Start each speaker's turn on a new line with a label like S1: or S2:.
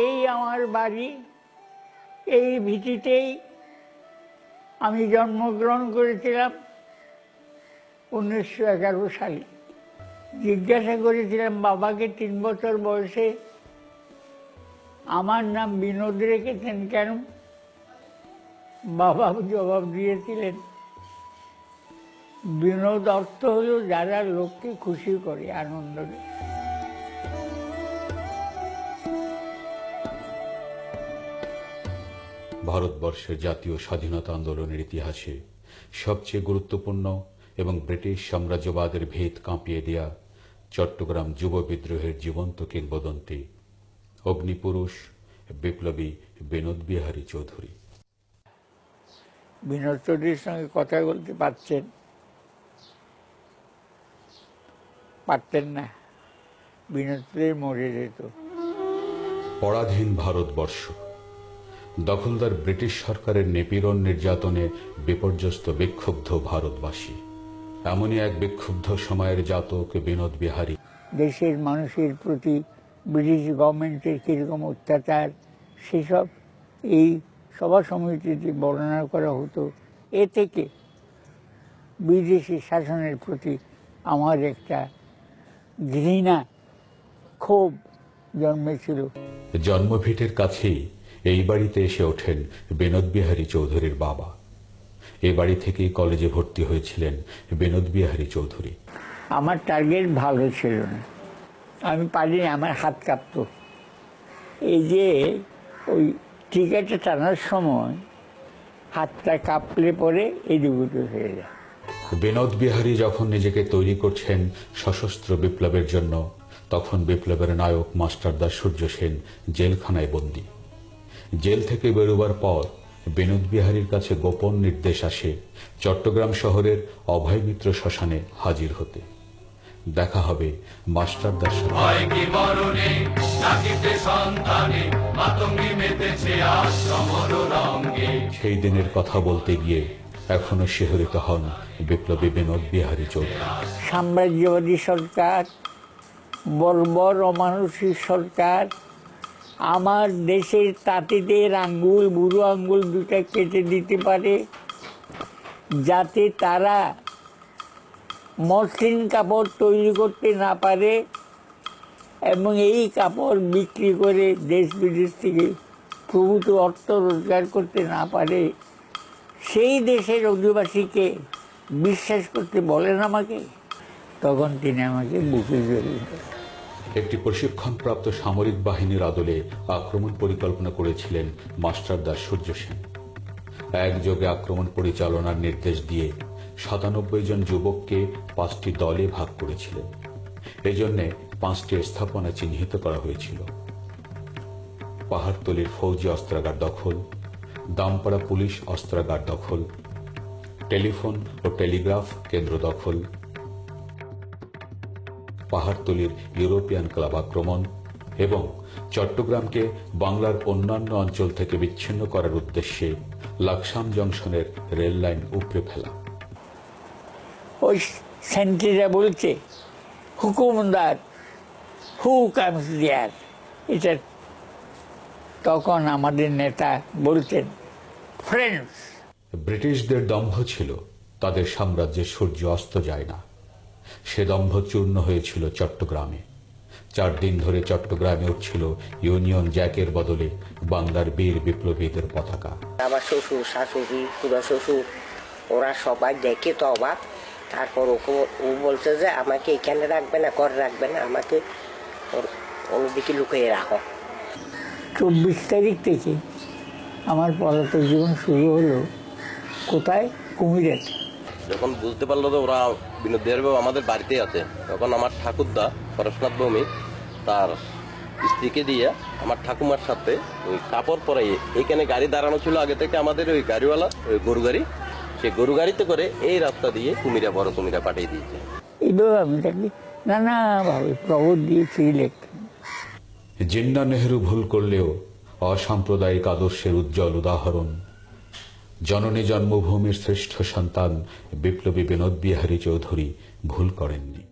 S1: এই আমার বাড়ি, এই ভিটিতেই আমি জন্মগ্রহণ করেছিলাম উনিশশো এগারো সালে। জিজ্ঞাসা করেছিলাম, বাবাকে তিন বছর বয়সে আমার নাম বিনোদ রেখেছেন কেন? বাবা জবাব দিয়েছিলেন, বিনোদ অর্থ হলো যারা লোককে খুশি করে, আনন্দ দেয়।
S2: ভারতবর্ষের জাতীয় স্বাধীনতা আন্দোলনের ইতিহাসে সবচেয়ে গুরুত্বপূর্ণ এবং ব্রিটিশ সাম্রাজ্যবাদের ভেদ কাঁপিয়ে দেয়া চট্টগ্রাম যুব বিদ্রোহের জীবন্ত কিংবদন্তি অগ্নিপুরুষ বিপ্লবী বিনোদ বিহারী চৌধুরী।
S1: বিনোদ চৌধুরীর সঙ্গে কথা বলতে পারছেন। পারতেন না। বিনোদ চৌধুরী মরে যেত।
S2: পরাধীন ভারতবর্ষ। দখলদার ব্রিটিশ সরকারের নিপীড়ন নির্যাতনে বিপর্যস্ত বিক্ষুব্ধ ভারতবাসী। এমনই এক বিক্ষুব্ধ সময়ের জাতক বিনোদ বিহারী।
S1: দেশের মানুষের প্রতি ব্রিটিশ গভর্নমেন্টের কীরকম অত্যাচার সেসব এই সভা সমিতিতে বর্ণনা করা হতো এ থেকে বিদেশি শাসনের প্রতি আমার একটা ঘৃণা ক্ষোভ জন্মেছিল।
S2: জন্মভিটের কাছেই এই বাড়িতে এসে ওঠেন বিনোদ বিহারী চৌধুরীর বাবা। এ বাড়ি থেকেই কলেজে ভর্তি হয়েছিলেন বিনোদ বিহারী চৌধুরী।
S1: আমার টার্গেট ভালো ছিল না। আমি পারিনি আমার হাত কাঁপতো। এই যে ওই টিকেটে টানার সময় হাতটা কাঁপলে পরে এদিকে হয়ে যায়।
S2: বিনোদ বিহারী যখন নিজেকে তৈরি করছেন সশস্ত্র বিপ্লবের জন্য তখন বিপ্লবের নায়ক মাস্টারদা সূর্য সেন জেলখানায় বন্দী। জেল থেকে বেরোবার পর বিনোদ বিহারীর কাছে গোপন নির্দেশ আসে চট্টগ্রাম শহরের অভয় মিত্র শ্মশানে হাজির হতে। দেখা হবে মাস্টারদার। সেই দিনের কথা বলতে গিয়ে এখনও শিহরিত হন বিপ্লবী বিনোদ বিহারী চৌধুরী।
S1: সাম্রাজ্যবাদী সরকার বর্বর অমানুষিক সরকার আমার দেশের তাঁতিদের আঙ্গুল, বুড়ো আঙ্গুল দুটা কেটে দিতে পারে, যাতে তারা মসলিন কাপড় তৈরি করতে না পারে এবং এই কাপড় বিক্রি করে দেশ বিদেশ থেকে প্রভূত অর্থ রোজগার করতে না পারে। সেই দেশের অধিবাসীকে বিশ্বাস করতে বলেন আমাকে, তখন তিনি আমাকে বুকে জড়িয়ে
S2: প্রশিক্ষণপ্রাপ্ত সামরিক বাহিনীর আদলে আক্রমণ পরিকল্পনা করেছিলেন মাস্টারদাস সূর্য সেন। একযোগে আক্রমণ পরিচালনার নির্দেশ দিয়ে সাতানব্বই জন যুবককে পাঁচটি দলে ভাগ করেছিলেন। এজন্য পাঁচটি স্থাপনা চিহ্নিত করা হয়েছিল। পাহাড়তলির ফৌজি অস্ত্রাগার দখল, দামপাড়া পুলিশ অস্ত্রাগার দখল, টেলিফোন ও টেলিগ্রাফ কেন্দ্র দখল পাহাড়তলির ইউরোপিয়ান ক্লাব আক্রমণ এবং চট্টগ্রামকে বাংলার অন্যান্য অঞ্চল থেকে বিচ্ছিন্ন করার উদ্দেশ্যে লাকসাম জংশনের রেল লাইন উপড়ে ফেলা।
S1: ওই সেন্ট্রিরা বলছে হুকুমদার হু কামস দেয়ার এটা তখন আমাদের নেতা বলতেন ফ্রেন্ডস
S2: ব্রিটিশদের দম্ভ ছিল তাদের সাম্রাজ্যের সূর্য অস্ত যায় না। সে দম্ভ চূর্ণ হয়েছিল চট্টগ্রামে। চার দিন ধরে চট্টগ্রামে উঠছিল ইউনিয়ন জ্যাকের বদলে বাংলার বীর বিপ্লবীদের পতাকা।
S3: আমার শ্বশুর শাশুড়ি খুড়া শ্বশুর ওরা সবাই দেখে তো অবাক। তারপর ওকে ও বলছে যে আমাকে এখানে রাখবে না ঘরে রাখবে না আমাকে ওর- অন্যদিকে লুকিয়ে রাখো।
S1: চব্বিশ তারিখ থেকে আমার পলাতক জীবন শুরু হলো কোথায়? কুমিরেতে।
S4: যখন বুঝতে পারল যে ওরা বিনোদ বিহারী বাবু আমাদের বাড়িতেই আছে তখন আমার ঠাকুরদা পরশনাথ ভৌমিক তার স্ত্রীকে দিয়ে আমার ঠাকুমার সাথে ওই কাপড় পরাইয়ে এইখানে গাড়ি দাঁড়ানো ছিল আগে থেকে আমাদের ওই গাড়িওয়ালা ওই গরু গাড়ি সেই গরু গাড়িতে করে এই রাস্তা দিয়ে কুমিরা বড় কুমিরা পাঠিয়ে দিয়েছে।
S1: এইভাবে আমি তাকে নানাভাবে
S2: জিন্না নেহরু ভুল করলেও অসাম্প্রদায়িক আদর্শের উজ্জ্বল উদাহরণ জননী জন্মভূমির শ্রেষ্ঠ সন্তান বিপ্লবী বিনোদ বিহারী চৌধুরী ভুল করেননি।